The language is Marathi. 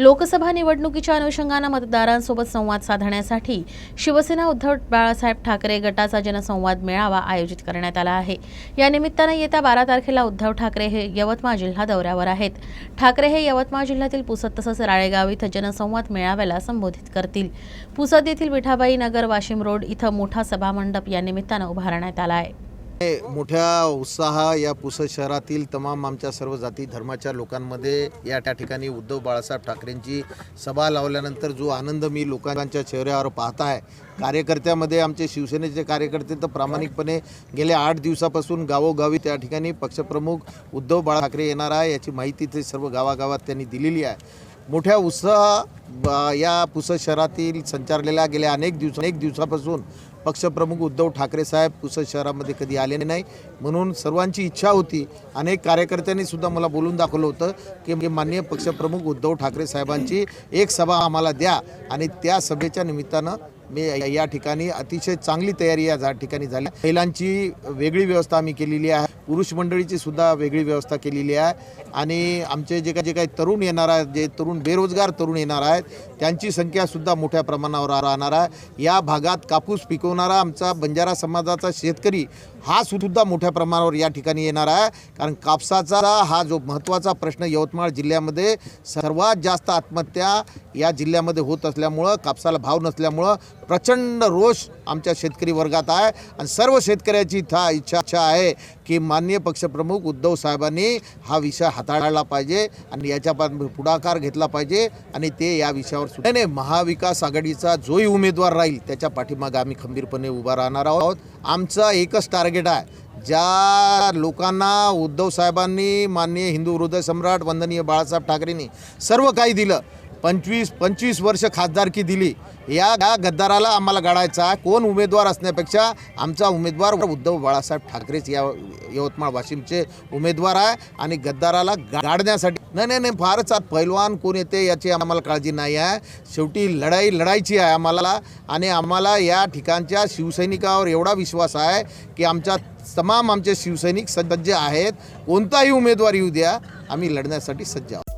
लोकसभा निवडणुकीच्या अनुषंगानं मतदारांसोबत संवाद साधण्यासाठी शिवसेना उद्धव बाळासाहेब ठाकरे गटाचा जनसंवाद मेळावा आयोजित करण्यात आला आहे. या निमित्तानं येत्या बारा तारखेला उद्धव ठाकरे हे यवतमाळ जिल्हा दौऱ्यावर आहेत. ठाकरे हे यवतमाळ जिल्ह्यातील पुसद तसंच राळेगाव इथं जनसंवाद मेळाव्याला संबोधित करतील. पुसद येथील विठाबाई नगर वाशिम रोड इथं मोठा सभामंडप या निमित्तानं उभारण्यात आला आहे. मोठ्या उत्साह या पुसद शहरातील तमाम आमच्या सर्व जाती धर्माच्या लोकांमध्ये या त्या ठिकाणी उद्धव बाळासाहेब ठाकरेंची सभा लावल्यानंतर जो आनंद मी लोकांच्या चेहऱ्यावर पाहत आहे कार्यकर्त्यामध्ये आमचे शिवसेनेचे कार्यकर्ते तर प्रामाणिकपणे गेल्या आठ दिवसापासून गावोगावी त्या ठिकाणी पक्षप्रमुख उद्धव बाळा ठाकरे येणार आहे याची माहिती ते सर्व गावागावात त्यांनी दिलेली आहे. मोठ्या उत्साह या पुसद शहरातील संचारलेल्या गेल्या अनेक दिवस अनेक दिवसापासून पक्षप्रमुख उद्धव ठाकरे साहेब पुसद शहरामध्ये कधी आले नाही. म्हणून सर्वांची इच्छा होती. अनेक कार्यकर्त्यांनी सुद्धा मला बोलून दाखवलं होतं की माननीय पक्षप्रमुख उद्धव ठाकरे साहेबांची एक सभा आम्हाला द्या आणि त्या सभेच्या निमित्तानं मी या ठिकाणी अतिशय चांगली तयारी या ठिकाणी झाली. महिलांची वेगळी व्यवस्था आम्ही केलेली आहे. पुरुष मंडळीची सुद्धा वेगळी व्यवस्था केलेली आहे. आणि आमचे जे काही जे काही तरुण येणार आहेत जे तरुण बेरोजगार तरुण येणार आहेत त्यांची संख्यासुद्धा मोठ्या प्रमाणावर राहणार आहे. या भागात कापूस पिकवणारा आमचा बंजारा समाजाचा शेतकरी हा सुद्धा मोठ्या प्रमाणावर या ठिकाणी येणार आहे. कारण कापसाचा हा जो महत्त्वाचा प्रश्न यवतमाळ जिल्ह्यामध्ये सर्वात जास्त आत्महत्या या जिल्ह्यामध्ये होत असल्यामुळं कापसाला भाव नसल्यामुळं प्रचंड रोष आमच्या शेतकरी वर्गात आहे. आणि सर्व शेतकऱ्याची इथं इच्छा इच्छा आहे की मा माननीय पक्षप्रमुख उद्धव साहेबांनी हा विषय हाताळला पाहिजे आणि याच्या पुढाकार घेतला पाहिजे आणि ते या विषयावर सुद्धा नाही नाही, महाविकास आघाडीचा जोही उमेदवार राहील त्याच्या पाठीमागे आम्ही खंबीरपणे उभा राहणार आहोत. आमचं एकच टार्गेट आहे ज्या लोकांना उद्धव साहेबांनी माननीय हिंदू हृदय सम्राट वंदनीय बाळासाहेब ठाकरेंनी सर्व काही दिलं पंचवीस पंचवीस वर्ष खासदारकी दिली. या गद्दाराला आम्हाला गाडायचा आहे. कोण उमेदवार असण्यापेक्षा आमचा उमेदवार उद्धव बाळासाहेब ठाकरेच या यवतमाळ वाशिमचे उमेदवार आहे आणि गद्दाराला गाडण्यासाठी नाही नाही नाही फारच आज पैलवान कोण येते याची आम्हाला काळजी नाही आहे. शेवटी लढाई लढायची आहे आम्हाला आणि आम्हाला या ठिकाणच्या शिवसैनिकावर एवढा विश्वास आहे की आमच्या तमाम आमचे शिवसैनिक सज्ज आहेत. कोणताही उमेदवार येऊ द्या. आम्ही लढण्यासाठी सज्ज आहोत.